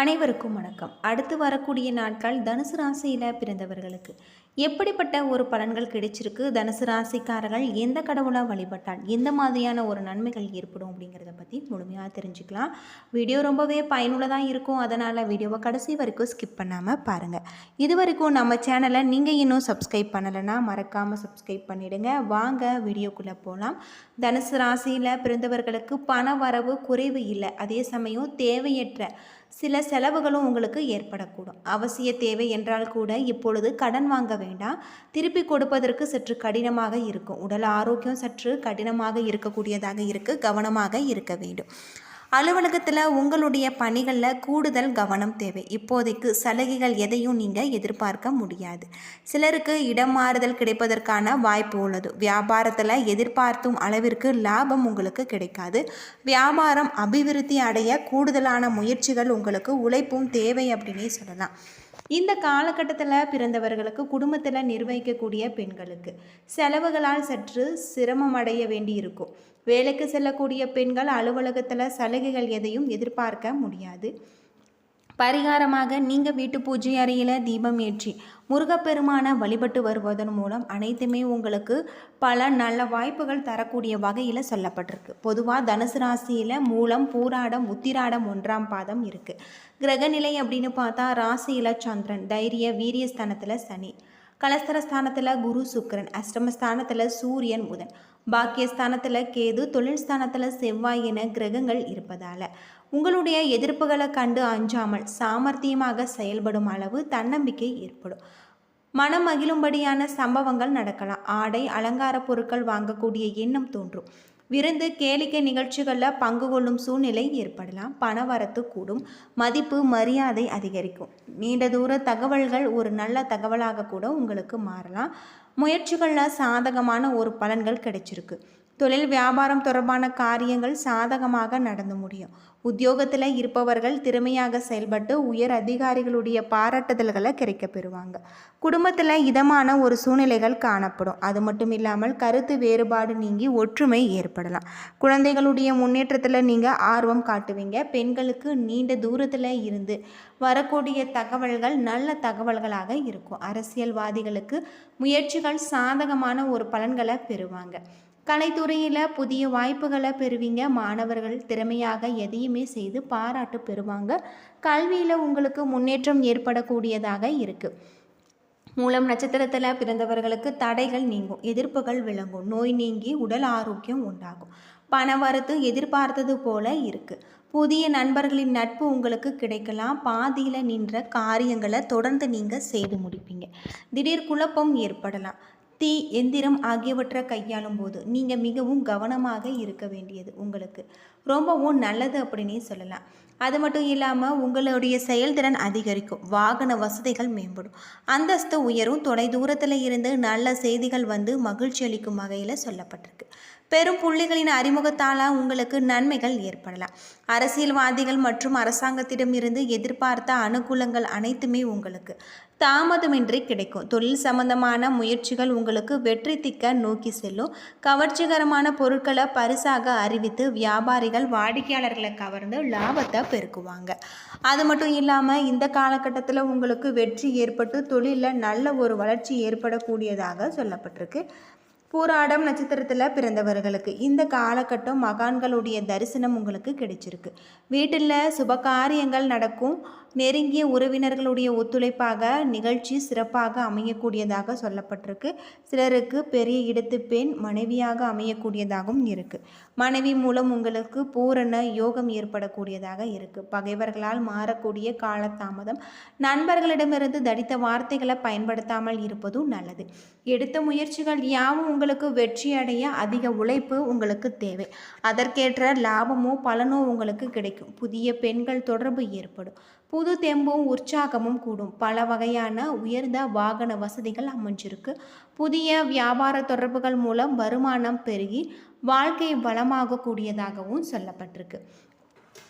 அனைவருக்கும் வணக்கம். அடுத்து வரக்கூடிய நாட்கள் தனுசு ராசியில் பிறந்தவர்களுக்கு. எப்படிப்பட்ட ஒரு பலன்கள் கிடைச்சிருக்கு? தனுசு ராசிக்காரர்கள் எந்த கடவுளாக வழிபட்டால் எந்த மாதிரியான ஒரு நன்மைகள் ஏற்படும் அப்படிங்கிறத பற்றி முழுமையாக தெரிஞ்சுக்கலாம். வீடியோ ரொம்பவே பயனுள்ளதாக இருக்கும். அதனால் வீடியோவை கடைசி வரைக்கும் ஸ்கிப் பண்ணாமல் பாருங்கள் இது வரைக்கும் நம்ம சேனலை நீங்கள் இன்னும் சப்ஸ்கிரைப் பண்ணலைன்னா மறக்காமல் சப்ஸ்கிரைப் பண்ணிவிடுங்க வாங்க வீடியோக்குள்ளே போகலாம் தனுசு ராசியில் பிறந்தவர்களுக்கு பண வரவு குறைவு இல்லை. அதே சமயம் தேவையற்ற சில செலவுகளும் உங்களுக்கு ஏற்படக்கூடும். அவசிய தேவை என்றால் கூட இப்பொழுது கடன் வாங்க வேண்டாம். திருப்பி கொடுப்பதற்கு சற்று கடினமாக இருக்கும். உடல் ஆரோக்கியம் சற்று கடினமாக இருக்கக்கூடியதாக இருக்குது கவனமாக இருக்க வேண்டும். அலுவலகத்தில் உங்களுடைய பணிகளில் கூடுதல் கவனம் தேவை. இப்போதைக்கு சலுகைகள் எதையும் நீங்கள் எதிர்பார்க்க முடியாது. சிலருக்கு இடம் மாறுதல் கிடைப்பதற்கான வாய்ப்பு உள்ளது. வியாபாரத்தில் எதிர்பார்த்தும் அளவிற்கு லாபம் உங்களுக்கு கிடைக்காது. வியாபாரம் அபிவிருத்தி அடைய கூடுதலான முயற்சிகள் உங்களுக்கு உழைப்பும் தேவை அப்படின்னே சொல்லலாம். இந்த காலகட்டத்தில் பிறந்தவர்களுக்கு குடும்பத்தில் நிர்வகிக்கக்கூடிய பெண்களுக்கு செலவுகளால் சற்று சிரமம் அடைய வேண்டி இருக்கும். வேலைக்கு செல்லக்கூடிய பெண்கள் அலுவலகத்தில் சலுகைகள் எதையும் எதிர்பார்க்க முடியாது. பரிகாரமாக நீங்கள் வீட்டு பூஜை அறையில் தீபம் ஏற்றி முருகப்பெருமானை வழிபட்டு வருவதன் மூலம் அனைத்துமே உங்களுக்கு பல நல்ல வாய்ப்புகள் தரக்கூடிய வகையில் சொல்லப்பட்டிருக்கு. பொதுவாக தனுசு ராசியில் மூலம் பூராடம் உத்திராடம் ஒன்றாம் பாதம் இருக்குது கிரகநிலை அப்படின்னு பார்த்தா ராசியில் சந்திரன் தைரிய வீரியஸ்தானத்தில் சனி. கலஸ்தரஸ்தானத்தில் குரு சுக்கரன் அஷ்டமஸ்தானத்தில் சூரியன் புதன். பாக்கியஸ்தானத்தில் கேது தொழில் ஸ்தானத்தில் செவ்வாய் என கிரகங்கள் இருப்பதால் உங்களுடைய எதிர்ப்புகளை கண்டு அஞ்சாமல் சாமர்த்தியமாக செயல்படும் அளவு தன்னம்பிக்கை ஏற்படும். மனம் மகிழும்படியான சம்பவங்கள் நடக்கலாம். ஆடை அலங்கார பொருட்கள் வாங்கக்கூடிய எண்ணம் தோன்றும். விருந்து கேளிக்கை நிகழ்ச்சிகளில் பங்கு கொள்ளும் சூழ்நிலை ஏற்படலாம். பணவரத்து கூடும். மதிப்பு மரியாதை அதிகரிக்கும். நீண்ட தூர தகவல்கள் ஒரு நல்ல தகவலாக கூட உங்களுக்கு மாறலாம். முயற்சிகளில் சாதகமான ஒரு பலன்கள் கிடைச்சிருக்கு. தொழில் வியாபாரம் தொடர்பான காரியங்கள் சாதகமாக நடந்து முடியும். உத்தியோகத்தில் இருப்பவர்கள் திறமையாக செயல்பட்டு உயர் அதிகாரிகளுடைய பாராட்டுதல்களை கிடைக்க பெறுவாங்க. குடும்பத்தில் இதமான ஒரு சூழ்நிலைகள் காணப்படும். அது மட்டும் இல்லாமல் கருத்து வேறுபாடு நீங்கி ஒற்றுமை ஏற்படலாம். குழந்தைகளுடைய முன்னேற்றத்தில் நீங்கள் ஆர்வம் காட்டுவீங்க. பெண்களுக்கு நீண்ட தூரத்தில் இருந்து வரக்கூடிய தகவல்கள் நல்ல தகவல்களாக இருக்கும். அரசியல்வாதிகளுக்கு முயற்சிகள் சாதகமான ஒரு பலன்களை பெறுவாங்க. கலைத்துறையில் புதிய வாய்ப்புகளை பெறுவீங்க. மாணவர்கள் திறமையாக எதையுமே செய்து பாராட்டு பெறுவாங்க. கல்வியில் உங்களுக்கு முன்னேற்றம் ஏற்படக்கூடியதாக இருக்குது மூலம் நட்சத்திரத்தில் பிறந்தவர்களுக்கு தடைகள் நீங்கும். எதிர்ப்புகள் விளங்கும். நோய் நீங்கி உடல் ஆரோக்கியம் உண்டாகும். பணவரத்து எதிர்பார்த்தது போல இருக்குது புதிய நண்பர்களின் நட்பு உங்களுக்கு கிடைக்கலாம். பாதியில் நின்ற காரியங்களை தொடர்ந்து நீங்கள் செய்து முடிப்பீங்க. திடீர் குழப்பம் ஏற்படலாம். தீ எந்திரம் ஆகியவற்றை கையாளும் போது நீங்கள் மிகவும் கவனமாக இருக்க வேண்டியது உங்களுக்கு. ரொம்பவும் நல்லது அப்படின்னே சொல்லலாம். அது மட்டும் இல்லாமல் உங்களுடைய செயல்திறன் அதிகரிக்கும். வாகன வசதிகள் மேம்படும். அந்தஸ்து உயரும். தொலை தூரத்தில் இருந்து நல்ல செய்திகள் வந்து மகிழ்ச்சி அளிக்கும் வகையில் சொல்லப்பட்டிருக்கு. பெரும் புள்ளிகளின் அறிமுகத்தால் உங்களுக்கு நன்மைகள் ஏற்படலாம். அரசியல்வாதிகள் மற்றும் அரசாங்கத்திடம் இருந்து எதிர்பார்த்த அனுகூலங்கள் அனைத்துமே உங்களுக்கு. தாமதமின்றி கிடைக்கும். தொழில் சம்பந்தமான முயற்சிகள் உங்களுக்கு வெற்றி திக்க நோக்கி செல்லும். கவர்ச்சிகரமான பொருட்களை பரிசாக அறிவித்து வியாபாரிகள் வாடிக்கையாளர்களை கவர்ந்து லாபத்தை பெருக்குவாங்க. அது மட்டும் இல்லாமல் இந்த காலகட்டத்தில் உங்களுக்கு வெற்றி ஏற்பட்டு தொழிலில் நல்ல ஒரு வளர்ச்சி ஏற்படக்கூடியதாக சொல்லப்பட்டிருக்கு. பூராடம் நட்சத்திரத்தில் பிறந்தவர்களுக்கு இந்த காலகட்டம் மகான்களுடைய தரிசனம் உங்களுக்கு கிடைச்சிருக்கு. வீட்டில் சுபகாரியங்கள் நடக்கும். நெருங்கிய உறவினர்களுடைய ஒத்துழைப்பாக நிகழ்ச்சி சிறப்பாக அமையக்கூடியதாக சொல்லப்பட்டிருக்கு. சிலருக்கு பெரிய இடத்து பெண் மனைவியாக அமையக்கூடியதாகவும் இருக்குது மனைவி மூலம் உங்களுக்கு பூரண யோகம் ஏற்படக்கூடியதாக இருக்குது பகைவர்களால் மாறக்கூடிய காலதாமதம் நண்பர்களிடமிருந்து தடித்த வார்த்தைகளை பயன்படுத்தாமல் இருப்பதும் நல்லது. எடுத்த முயற்சிகள் யாவும் உங்களுக்கு வெற்றி அடைய அதிக உழைப்பு உங்களுக்கு தேவை. அதற்கேற்ற லாபமோ பலனோ உங்களுக்கு கிடைக்கும். புதிய பெண்கள் தொடர்பு ஏற்படும். புது தெம்பும் உற்சாகமும் கூடும். பல வகையான உயர்ந்த வாகன வசதிகள் அமைஞ்சிருக்கு. புதிய வியாபார தொடர்புகள் மூலம் வருமானம் பெருகி வாழ்க்கை வளமாகக்கூடியதாகவும் சொல்லப்பட்டிருக்கு.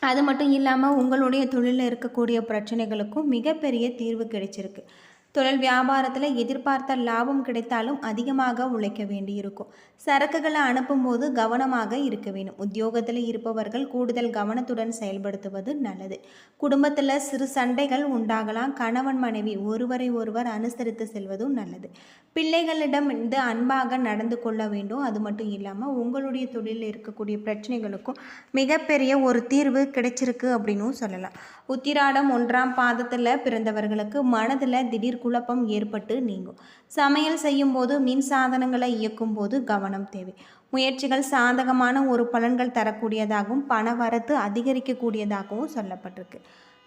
அது மட்டும் இல்லாமல் உங்களுடைய தொழிலில் இருக்கக்கூடிய பிரச்சனைகளுக்கும் மிகப்பெரிய தீர்வு கிடைச்சிருக்கு. தொழில் வியாபாரத்தில் எதிர்பார்த்த லாபம் கிடைத்தாலும் அதிகமாக உழைக்க வேண்டியிருக்கும். சரக்குகளை அனுப்பும்போது கவனமாக இருக்க வேண்டும். உத்தியோகத்தில் இருப்பவர்கள் கூடுதல் கவனத்துடன் செயல்படுத்துவது நல்லது. குடும்பத்தில் சிறு சண்டைகள் உண்டாகலாம். கணவன் மனைவி ஒருவரை ஒருவர் அனுசரித்து செல்வதும் நல்லது. பிள்ளைகளிடம் இருந்து அன்பாக நடந்து கொள்ள வேண்டும். அது மட்டும் இல்லாமல் உங்களுடைய தொழிலில் இருக்கக்கூடிய பிரச்சனைகளுக்கும் மிகப்பெரிய ஒரு தீர்வு கிடைச்சிருக்கு அப்படின்னும் சொல்லலாம். உத்திராடம் ஒன்றாம் பாதத்தில் பிறந்தவர்களுக்கு மனதில் திடீர் குழப்பம் ஏற்பட்டு நீங்கும். சமையல் செய்யும்போது மின் சாதனங்களை இயக்கும் போது கவனம் தேவை. முயற்சிகள் சாதகமான ஒரு பலன்கள் தரக்கூடியதாகவும் பண வரத்து அதிகரிக்கக்கூடியதாகவும் சொல்லப்பட்டிருக்கு.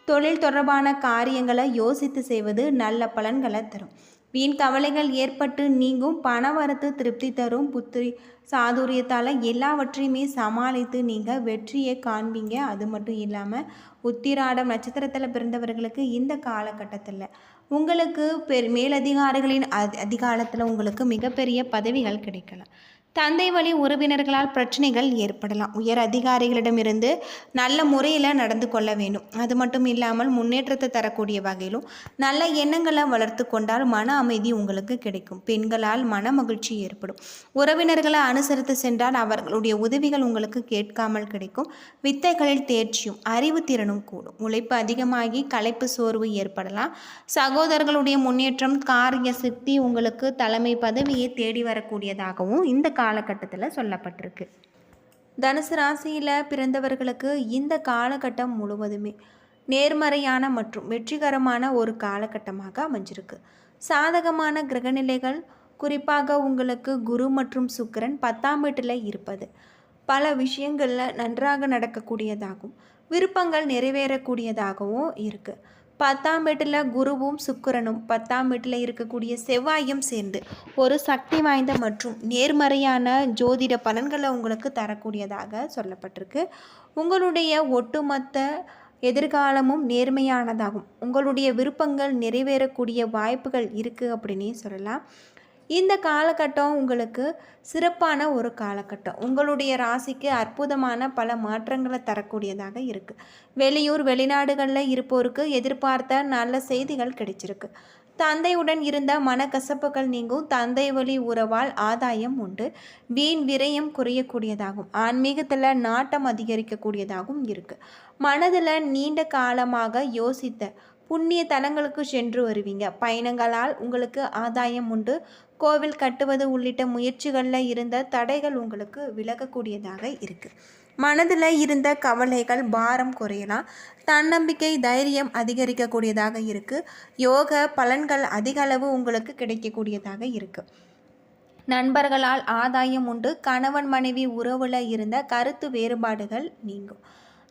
தொழில் தொடர்பான காரியங்களை யோசித்து செய்வது நல்ல பலன்களை தரும். வீண் கவலைகள் ஏற்பட்டு நீங்கும் பண வரத்து திருப்தி தரும் புத்திரி சாதுரியத்தால் எல்லாவற்றையுமே சமாளித்து நீங்கள் வெற்றியை காண்பீங்க. அது மட்டும் இல்லாமல் உத்திராடம் நட்சத்திரத்தில் பிறந்தவர்களுக்கு இந்த காலகட்டத்தில் உங்களுக்கு பெரு மேலதிகாரிகளின் அதி அதிகாலத்தில் உங்களுக்கு மிகப்பெரிய பதவிகள் கிடைக்கலாம். தந்தை வழி உறவினர்களால் பிரச்சனைகள் ஏற்படலாம். உயர் அதிகாரிகளிடமிருந்து நல்ல முறையில் நடந்து கொள்ள வேண்டும். அது மட்டும் இல்லாமல் முன்னேற்றத்தை தரக்கூடிய வகையிலும் நல்ல எண்ணங்களை வளர்த்து கொண்டால் மன அமைதி உங்களுக்கு கிடைக்கும். பெண்களால் மன மகிழ்ச்சி ஏற்படும். உறவினர்களை அனுசரித்து சென்றால் அவர்களுடைய உதவிகள் உங்களுக்கு கேட்காமல் கிடைக்கும். வித்தைகளில் தேர்ச்சியும் அறிவு திறனும் கூடும். உழைப்பு அதிகமாகி களைப்பு சோர்வு ஏற்படலாம். சகோதரர்களுடைய முன்னேற்றம் காரிய சக்தி உங்களுக்கு தலைமை பதவியை தேடி வரக்கூடியதாகவும் இந்த காலகட்டத்தில் சொல்லப்பட்டிருக்கு. தனுசு ராசியில் பிறந்தவர்களுக்கு இந்த காலகட்டம் முழுவதுமே நேர்மறையான மற்றும் வெற்றிகரமான ஒரு காலகட்டமாக அமைஞ்சிருக்கு. சாதகமான கிரகநிலைகள் குறிப்பாக உங்களுக்கு குரு மற்றும் சுக்கிரன் பத்தாம் வீட்டில் இருப்பது. பல விஷயங்களில் நன்றாக நடக்கக்கூடியதாகும் விருப்பங்கள் நிறைவேறக்கூடியதாகவும் இருக்குது பத்தாம் வீட்டில் குருவும் சுக்கிரனும் பத்தாம் வீட்டில் இருக்கக்கூடிய செவ்வாயும் சேர்ந்து ஒரு சக்தி வாய்ந்த மற்றும் நேர்மறையான ஜோதிட பலன்களை உங்களுக்கு தரக்கூடியதாக சொல்லப்பட்டிருக்கு. உங்களுடைய ஒட்டுமொத்த எதிர்காலமும் நேர்மையானதாகும். உங்களுடைய விருப்பங்கள் நிறைவேறக்கூடிய வாய்ப்புகள் இருக்குது அப்படின்னே சொல்லலாம். இந்த காலகட்டம் உங்களுக்கு சிறப்பான ஒரு காலகட்டம். உங்களுடைய ராசிக்கு அற்புதமான பல மாற்றங்களை தரக்கூடியதாக இருக்குது வெளியூர் வெளிநாடுகளில் இருப்போருக்கு எதிர்பார்த்த நல்ல செய்திகள் கிடைச்சிருக்கு. தந்தையுடன் இருந்த மனக்கசப்புகள் நீங்கும். தந்தை வழி உறவால் ஆதாயம் உண்டு. வீண் விரயம் குறையக்கூடியதாகும். ஆன்மீகத்தில் நாட்டம் அதிகரிக்கக்கூடியதாகவும் இருக்குது மனதில் நீண்ட காலமாக யோசித்த புண்ணிய தலங்களுக்கு சென்று வருவீங்க. பயணங்களால் உங்களுக்கு ஆதாயம் உண்டு. கோவில் கட்டுவது உள்ளிட்ட முயற்சிகளில் இருந்த தடைகள் உங்களுக்கு விலகக்கூடியதாக இருக்குது மனதில் இருந்த கவலைகள் பாரம் குறையலாம். தன்னம்பிக்கை தைரியம் அதிகரிக்கக்கூடியதாக இருக்குது யோக பலன்கள் அதிக அளவு உங்களுக்கு கிடைக்கக்கூடியதாக இருக்குது நண்பர்களால் ஆதாயம் உண்டு. கணவன் மனைவி உறவில் இருந்த கருத்து வேறுபாடுகள் நீங்கும்.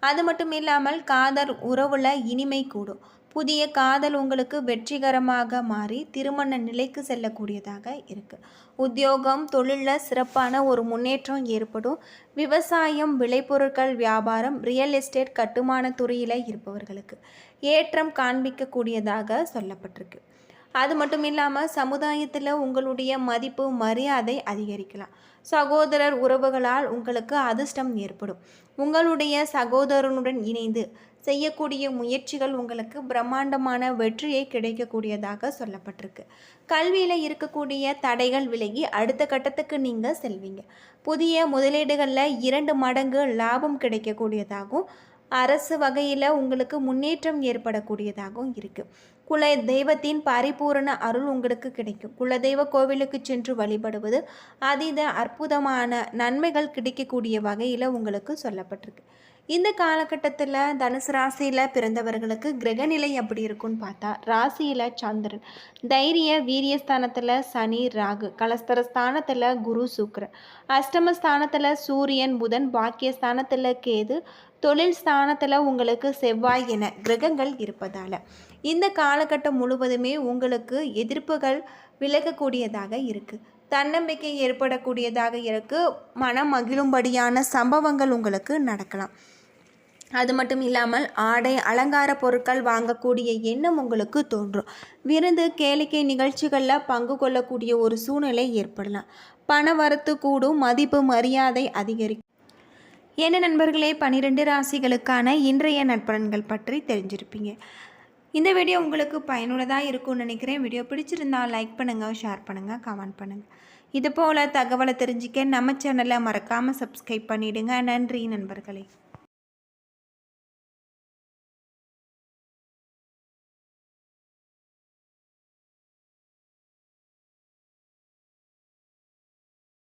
அது மட்டும் இல்லாமல் காதல் உறவில் இனிமை கூடும். புதிய காதல் உங்களுக்கு வெற்றிகரமாக மாறி திருமண நிலைக்கு செல்லக்கூடியதாக இருக்குது உத்தியோகம் தொழிலில் சிறப்பான ஒரு முன்னேற்றம் ஏற்படும். விவசாயம் விளைபொருட்கள் வியாபாரம் ரியல் எஸ்டேட் கட்டுமான துறையில் இருப்பவர்களுக்கு ஏற்றம் காண்பிக்கக்கூடியதாக சொல்லப்பட்டிருக்கு. அது மட்டும் இல்லாமல் சமுதாயத்தில் உங்களுடைய மதிப்பு மரியாதை அதிகரிக்கலாம். சகோதரர் உறவுகளால் உங்களுக்கு அதிர்ஷ்டம் ஏற்படும். உங்களுடைய சகோதரனுடன் இணைந்து செய்யக்கூடிய முயற்சிகள் உங்களுக்கு பிரம்மாண்டமான வெற்றியை கிடைக்கக்கூடியதாக சொல்லப்பட்டிருக்கு. கல்வியில் இருக்கக்கூடிய தடைகள் விலகி அடுத்த கட்டத்துக்கு நீங்கள் செல்வீங்க. புதிய முதலீடுகளில் இரண்டு மடங்கு லாபம் கிடைக்கக்கூடியதாகவும் அரசு வகையில் உங்களுக்கு முன்னேற்றம் ஏற்படக்கூடியதாகவும் இருக்குது குல தெய்வத்தின் பரிபூரண அருள் உங்களுக்கு கிடைக்கும். குலதெய்வ கோவிலுக்கு சென்று வழிபடுவது அதீத அற்புதமான நன்மைகள் கிடைக்கக்கூடிய வகையில் உங்களுக்கு சொல்லப்பட்டிருக்கு. இந்த காலகட்டத்தில் தனுசு ராசியில் பிறந்தவர்களுக்கு கிரகநிலை எப்படி இருக்குன்னு பார்த்தா ராசியில் சந்திரன். தைரிய வீரியஸ்தானத்தில் சனி ராகு. கலஸ்தரஸ்தானத்தில் குரு சுக்ரன் அஷ்டமஸ்தானத்தில் சூரியன் புதன். பாக்கியஸ்தானத்தில் கேது. தொழில் ஸ்தானத்தில் உங்களுக்கு செவ்வாய் என கிரகங்கள் இருப்பதால். இந்த காலகட்டம் முழுவதுமே உங்களுக்கு எதிர்ப்புகள் விலகக்கூடியதாக இருக்குது தன்னம்பிக்கை ஏற்படக்கூடியதாக இருக்குது மனம் மகிழும்படியான சம்பவங்கள் உங்களுக்கு நடக்கலாம். அது மட்டும் இல்லாமல் ஆடை அலங்கார பொருட்கள் வாங்கக்கூடிய எண்ணம் உங்களுக்கு தோன்றும். விருந்து கேளிக்கை நிகழ்ச்சிகளில் பங்கு கொள்ளக்கூடிய ஒரு சூழ்நிலை ஏற்படலாம். பண வரத்து கூடும் மதிப்பு மரியாதை அதிகரிக்கும். என்ன நண்பர்களே பன்னிரெண்டு ராசிகளுக்கான இன்றைய நட்பலன்கள் பற்றி தெரிஞ்சிருப்பீங்க. இந்த வீடியோ உங்களுக்கு பயனுள்ளதாக இருக்கும்னு நினைக்கிறேன். வீடியோ பிடிச்சிருந்தால் லைக் பண்ணுங்கள் ஷேர் பண்ணுங்கள் கமெண்ட் பண்ணுங்கள் இது போல் தகவலை தெரிஞ்சுக்க நம்ம சேனலை மறக்காமல் சப்ஸ்கிரைப் பண்ணிவிடுங்க நன்றி நண்பர்களே.